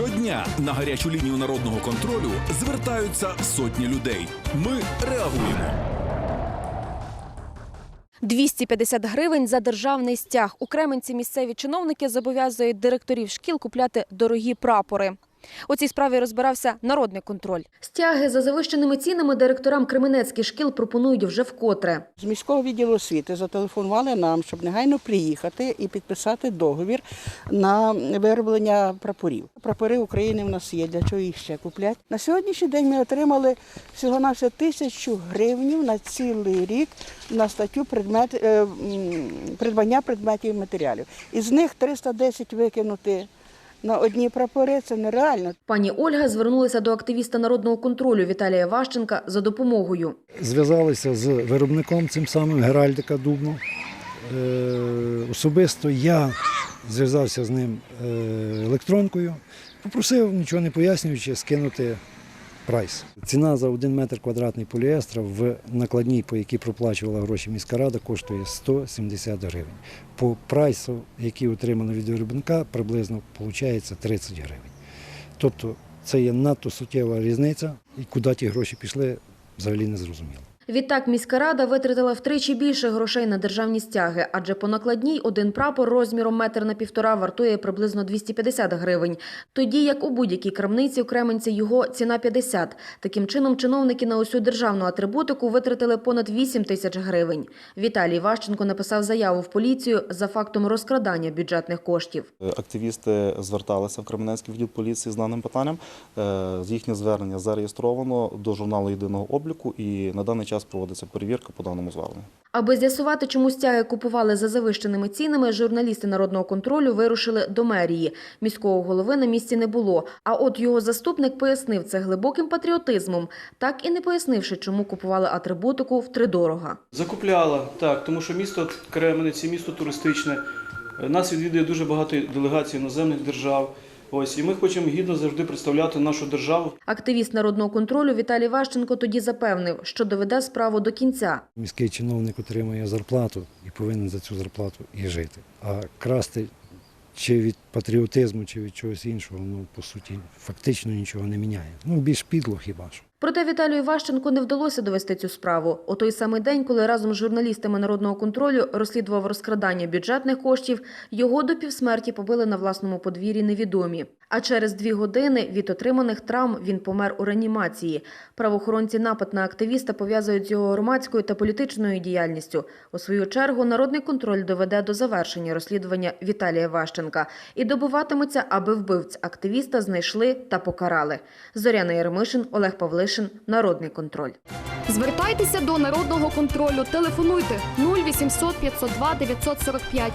Щодня на гарячу лінію народного контролю звертаються сотні людей. Ми реагуємо. 250 гривень за державний стяг. У Кременці місцеві чиновники зобов'язують директорів шкіл купляти дорогі прапори. У цій справі розбирався народний контроль. Стяги за завищеними цінами директорам кременецьких шкіл пропонують вже вкотре. З міського відділу освіти зателефонували нам, щоб негайно приїхати і підписати договір на вироблення прапорів. Прапори України в нас є, для чого їх ще куплять. На сьогоднішній день ми отримали всього на все тисячу гривнів на цілий рік на статтю предмет, е, придбання предметів і матеріалів. Із них 310 викинути на одні прапори це нереально. Пані Ольга звернулася до активіста народного контролю Віталія Ващенка за допомогою. зв'язалися з виробником цим самим Геральдика Дубно. Е, Особисто я зв'язався з ним е, електронкою, попросив, нічого не пояснюючи, скинути прайс. Ціна за один метр квадратний поліестра в накладній, по якій проплачувала гроші міська рада, коштує 170 гривень. По прайсу, який отримано від виробника, приблизно виходить 30 гривень. Тобто це є надто суттєва різниця, і куди ті гроші пішли, взагалі не зрозуміло. Відтак міська рада витратила втричі більше грошей на державні стяги, адже по накладній один прапор розміром метр на півтора вартує приблизно 250 гривень. Тоді як у будь-якій крамниці в Кременці його ціна 50. Таким чином, чиновники на усю державну атрибутику витратили понад 8 тисяч гривень. Віталій Ващенко написав заяву в поліцію за фактом розкрадання бюджетних коштів. Активісти зверталися в Кременецький відділ поліції з даним питанням. Е, Їхнє звернення зареєстровано до журналу єдиного обліку і на даний час проводиться перевірка по даному зверненню. Аби з'ясувати, чому стяги купували за завищеними цінами, журналісти народного контролю вирушили до мерії. Міського голови на місці не було. А от його заступник пояснив це глибоким патріотизмом, так і не пояснивши, чому купували атрибутику втридорога. Закупляла, так, тому що місто Кременець, місто туристичне. Е, Нас відвідує дуже багато делегацій іноземних держав. Ось, і ми хочемо гідно завжди представляти нашу державу. Активіст народного контролю Віталій Ващенко тоді запевнив, що доведе справу до кінця. Міський чиновник отримує зарплату і повинен за цю зарплату і жити. А красти чи від патріотизму, чи від чогось іншого, ну по суті, фактично нічого не міняє. Ну більш підло хіба що. Проте Віталію Ващенко не вдалося довести цю справу. У той самий день, коли разом з журналістами народного контролю розслідував розкрадання бюджетних коштів, його до півсмерті побили на власному подвір'ї невідомі. А через дві години від отриманих травм він помер у реанімації. Правоохоронці напад на активіста пов'язують з його громадською та політичною діяльністю. У свою чергу народний контроль доведе до завершення розслідування Віталія Ващенка і добиватиметься, аби вбивць активіста знайшли та покарали. Зоряна Єрмишин, Олег Павлишин, Народний контроль. Звертайтеся до народного контролю. Телефонуйте 0800 502 945